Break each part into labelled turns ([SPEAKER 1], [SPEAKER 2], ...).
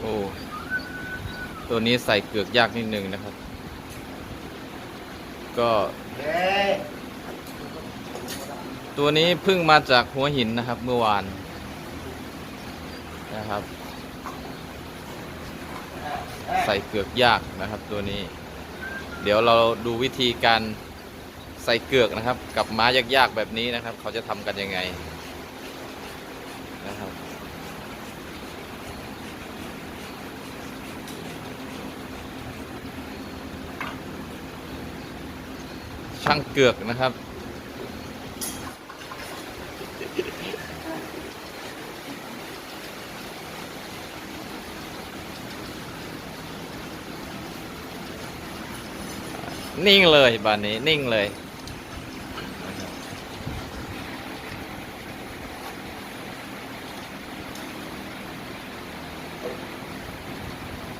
[SPEAKER 1] โอ้ ตัวนี้ใส่เกือกยากนิดนึงนะครับ ก็ ตัวนี้เพิ่งมาจากหัวหินนะครับ เมื่อวาน นะครับ ใส่เกือกยากนะครับตัวนี้ เดี๋ยวเราดูวิธีการ ใส่เกือกนะครับ กับม้ายากๆแบบนี้นะครับ เขาจะทำกันยังไงนะครับช่างเกือกนะครับนิ่งเลยบานนี้นิ่งเลยนะครับ
[SPEAKER 2] เอ๊ะเอ๊ะเอ๊ะเต็มไ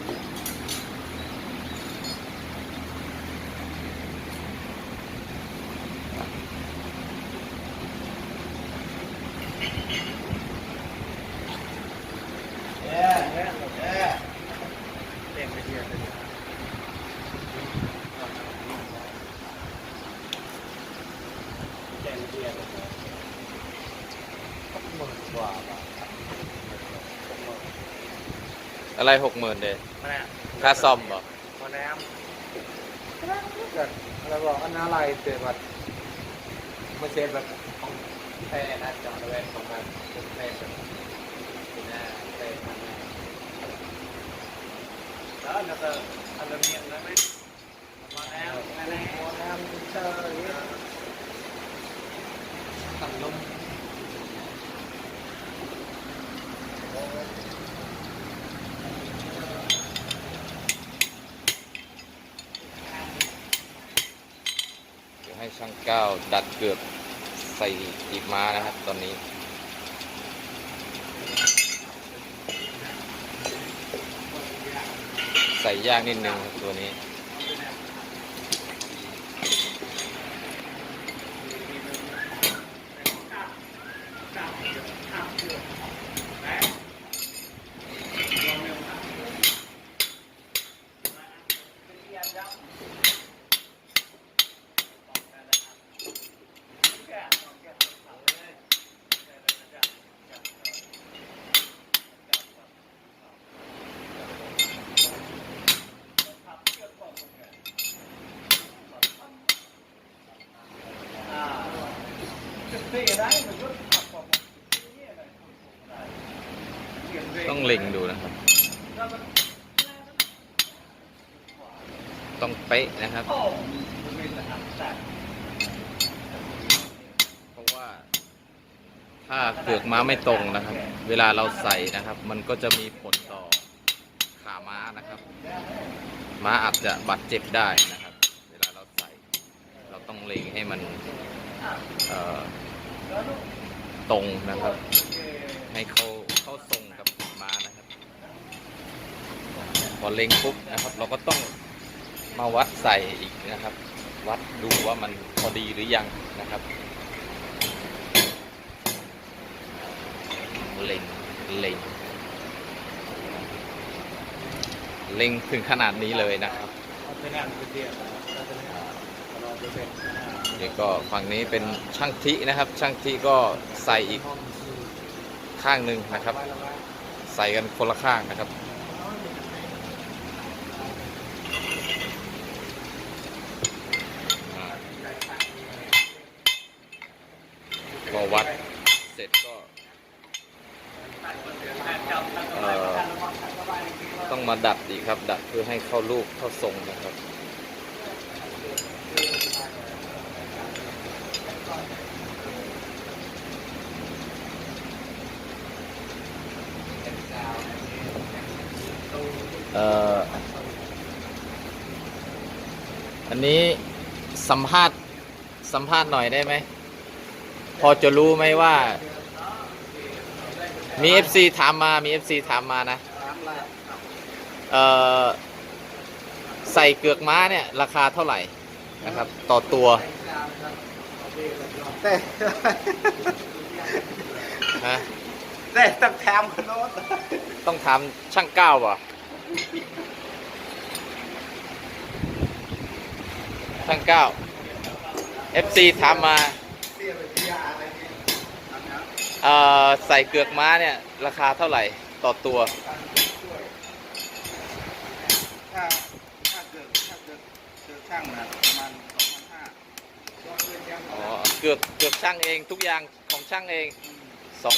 [SPEAKER 2] ปเทียบเลยเต็มเทียบเลยหมื่นกว่าบาท
[SPEAKER 1] อะไรหกหมื่นเดยค่าซ่อมบ่
[SPEAKER 2] มาแล้วเกิดเราบอกอันอะไรเกิดแบบมาเซฟแบบของ แพร่นะจอดไว้ของมันเป็นแพร่แบบเป็นหน้าแพร่ทำหน้
[SPEAKER 1] ใส่อีกม้านะครับ ตอนนี้ ใส่ยากนิดนึงตัวนี้ ต้องเล็งดูนะครับ ต้องเป๊ะนะครับ เพราะว่า ถ้าเกือกม้าไม่ตรงนะครับ เวลาเราใส่นะครับ มันก็จะมีผลต่อขาม้านะครับ ม้าอาจจะบาดเจ็บได้นะครับ เวลาเราใส่ เราต้องเล็งให้มัน เอ่อ ตรงนะครับ ให้เขาเข้าทรงกับม้านะครับพอเล็งปุ๊บนะครับ เราก็ต้องมาวัดใส่อีกนะครับ วัดดูว่ามันพอดีหรือยังนะครับเล็งเล็งเล็งถึงขนาดนี้เลยนะครับ
[SPEAKER 2] เอาไป นี่
[SPEAKER 1] ก็ฝั่งนี้เป็นช่างทินะครับ ช่างทิก็ใส่อีกข้างหนึ่งนะครับ ใส่กันคนละข้างนะครับอ่าพอวัดเสร็จก็ต้องมาดัดอีกครับ ดัดเพื่อให้เข้ารูปเข้าทรงนะครับ อ่ออันนี้สัมภาษณ์สัมภาษณ์หน่อยได้ไหม พอจะรู้ไหมว่า มี FC ถามมา มี FC ถามมานะเอ่อใส่เกือกม้าเนี่ย ราคาเท่าไหร่นะครับ ต่อตัว
[SPEAKER 2] แต่
[SPEAKER 1] นะ
[SPEAKER 2] แต่ต้องแถมคนโน้น
[SPEAKER 1] ต้องถามช่างก้าวป่ะ ช่างเก้า FC ถามมา
[SPEAKER 2] เอ่
[SPEAKER 1] อใส่เกือกม้าเนี่ย ราคาเท่าไหร่ต่อตัว
[SPEAKER 3] ถ้าถ้าเกิดถ้าเกิดเจอกช่างนะประมาณสองพันห้า
[SPEAKER 1] อ๋อเกือกเกือกช่างเองทุกอย่างของช่างเอง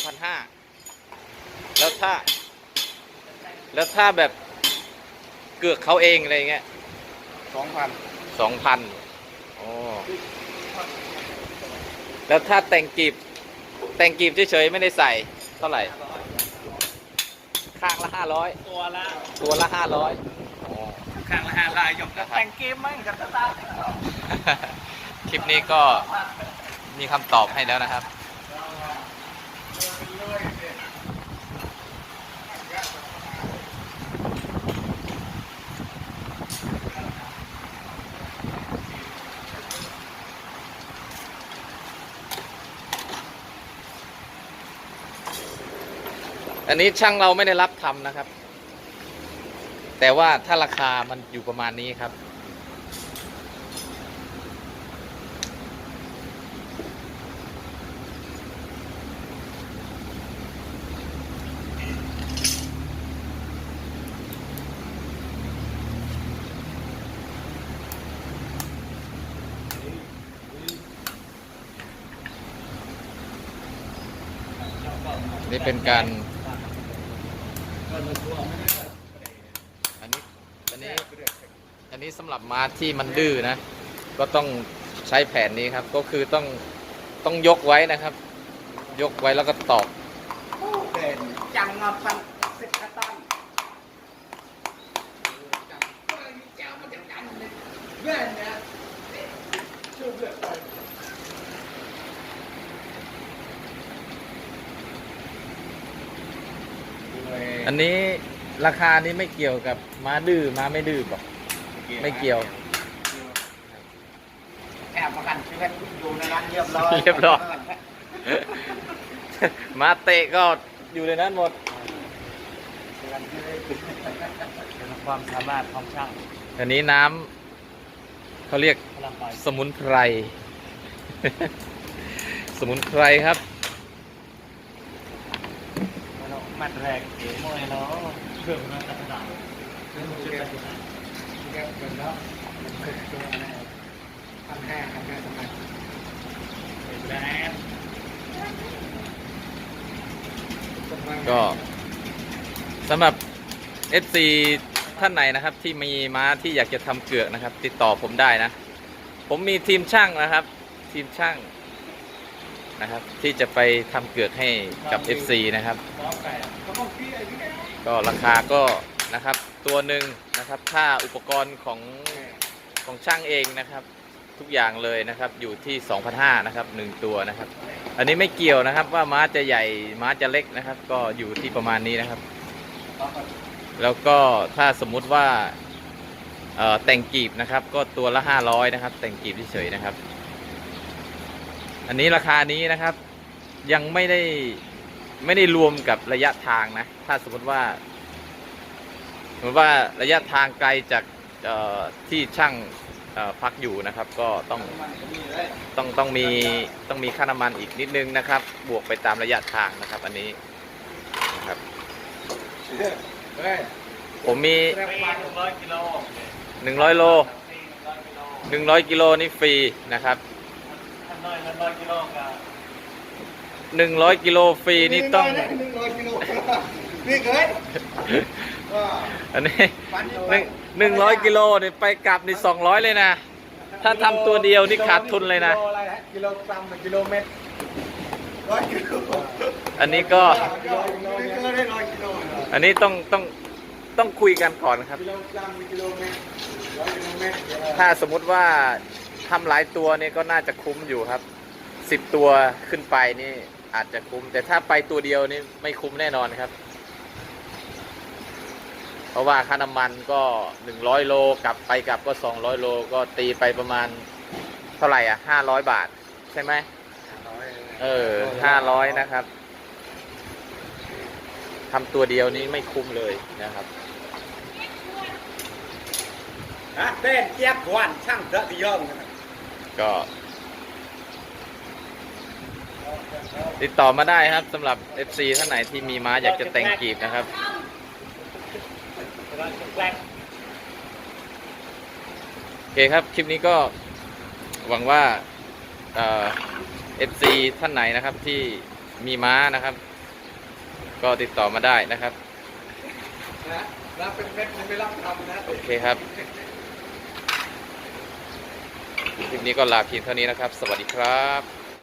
[SPEAKER 1] 2,500แล้วถ้า แล้วถ้าแบบ เกือกเขาเองอะไรเงี้ย
[SPEAKER 3] สองพัน
[SPEAKER 1] สองพันอ๋อแล้วถ้าแต่งกีบ แต่งกีบเฉยๆไม่ได้ใส่เท่าไหร่ ข้างละห้าร้อย
[SPEAKER 3] ตัวละ
[SPEAKER 1] ตัวละห้าร้อยอ๋อ
[SPEAKER 3] ข้างละห้าลายยกแล้วแต่งเกมมั้งกับตาตา
[SPEAKER 1] คลิปนี้ก็มีคำตอบให้แล้วนะครับ อันนี้ช่างเราไม่ได้รับทำนะครับ แต่ว่าถ้าราคามันอยู่ประมาณนี้ครับ นี่เป็นการ อันนี้อันนี้อันนี้สำหรับม้าที่มันดื้อนะ ก็ต้องใช้แผนนี้ครับ ก็คือต้องต้องยกไว้นะครับ ยกไว้แล้วก็ตอก
[SPEAKER 3] เด่นจังมาพันสิบกระตันเว้นเนี่ยช่วยเพื่อนไป
[SPEAKER 1] อันนี้ราคานี้ไม่เกี่ยวกับม้าดื้อม้าไม่ดื้อบอกไม่เกี่ยว
[SPEAKER 3] แอบประกันชีวิตอยู่ในนั้นเรียบร้อย
[SPEAKER 1] เรียบร้อย ม้าเตะก็อยู่ในนั้นหมด
[SPEAKER 3] เป็นความสามารถของช่าง
[SPEAKER 1] อันนี้น้ำเขาเรียก
[SPEAKER 3] พลังไฟ
[SPEAKER 1] สมุนไพร สมุนไพรครับั
[SPEAKER 3] ดแรกเก๋มวยเนาะเครื่องมันตัดาวเครื่องมันจะตัดดาว
[SPEAKER 2] แกเป็นแล้วเป็นตัวอะไรพันห้าพันห้าสมัย
[SPEAKER 3] เป็นแบรนด์
[SPEAKER 1] ก็สำหรับ FC ท่านไหนนะครับที่มีม้าที่อยากจะทำเกือกนะครับ ติดต่อผมได้นะ ผมมีทีมช่างนะครับ ทีมช่าง นะครับ ที่จะไปทำเกือกให้กับ FC นะครับ
[SPEAKER 3] ล้อแปดเขาต้องพี่ไอ้นี่
[SPEAKER 1] ก็ราคาก็นะครับตัวหนึ่งนะครับค่าอุปกรณ์ของของช่างเองนะครับ ทุกอย่างเลยนะครับอยู่ที่ 2,500นะครับหนึ่งตัวนะครับ อันนี้ไม่เกี่ยวนะครับว่าม้าจะใหญ่ม้าจะเล็กนะครับ ก็อยู่ที่ประมาณนี้นะครับ แล้วก็ถ้าสมมุติว่าเอ่อแต่งกีบนะครับ ก็ตัวละ 500นะครับ แต่งกีบเฉยๆนะครับ อันนี้ราคานี้นะครับ ยังไม่ได้ไม่ได้รวมกับระยะทางนะ ถ้าสมมติว่าสมมติว่าระยะทางไกลจากที่ช่างพักอยู่นะครับ ก็ต้องต้องต้องมีต้องมีค่าน้ำมันอีกนิดนึงนะครับ บวกไปตามระยะทางนะครับ อันนี้นะครับผมมี
[SPEAKER 3] หนึ่งร้อยโลหนึ่งร้อยกิโล
[SPEAKER 1] นี่ฟรีนะครับ
[SPEAKER 3] น้อยมันร้อยกิโลก็
[SPEAKER 1] 100กิโลฟรีนี่ต้อง
[SPEAKER 2] หนึ่งร้อยกิโลนี่เคยว่า
[SPEAKER 1] อันนี้หนึ่งหนึ่งร้อยกิโลนี่ไปกลับนี่สองร้อยเลยนะ ถ้าทำตัวเดียวนี่ขาดทุนเลยนะ
[SPEAKER 2] กิโลอะไรฮะกิโลกรัมหรือกิโลเมตรร้อยกิโล
[SPEAKER 1] อันนี้ก็
[SPEAKER 2] กิโลกิโลนี่ก็ได้ร้อยกิโล
[SPEAKER 1] อันนี้ต้องต้องต้องคุยกันก่อนครับ
[SPEAKER 2] กิโลกรัมหรือกิโลเมตรร้อยกิโลเมตร
[SPEAKER 1] ถ้าสมมุติว่า ทำหลายตัวนี่ก็น่าจะคุ้มอยู่ครับสิบตัวขึ้นไปนี่อาจจะคุ้ม แต่ถ้าไปตัวเดียวนี่ไม่คุ้มแน่นอนครับ เพราะว่าค่าน้ำมันก็100โลกลับไปกลับก็200โลก็ตีไปประมาณ เท่าไหร่อะ500บาท ใช่ไหมเออ500นะครับทำตัวเดียวนี้ไม่คุ้มเลยนะครับ
[SPEAKER 4] ฮะเต้นเจี๊ยบหวานช่างเถอะที่ย่องนะ
[SPEAKER 1] ก็ ติดต่อมาได้ครับสำหรับ FC ท่านไหนที่มีม้าอยากจะแต่งกีบนะครับ
[SPEAKER 3] แกล้ง
[SPEAKER 1] โอเคครับ คลิปนี้ก็หวังว่าเอ่อฟซีท่านไหนนะครับที่มีม้านะครับ ก็ติดต่อมาได้นะครับ
[SPEAKER 2] นะรับเป็นเม็ดมันไม่รับทำนะ
[SPEAKER 1] โอเคครับ คลิปนี้ก็ลาเพียงเท่านี้นะครับ สวัสดีครับ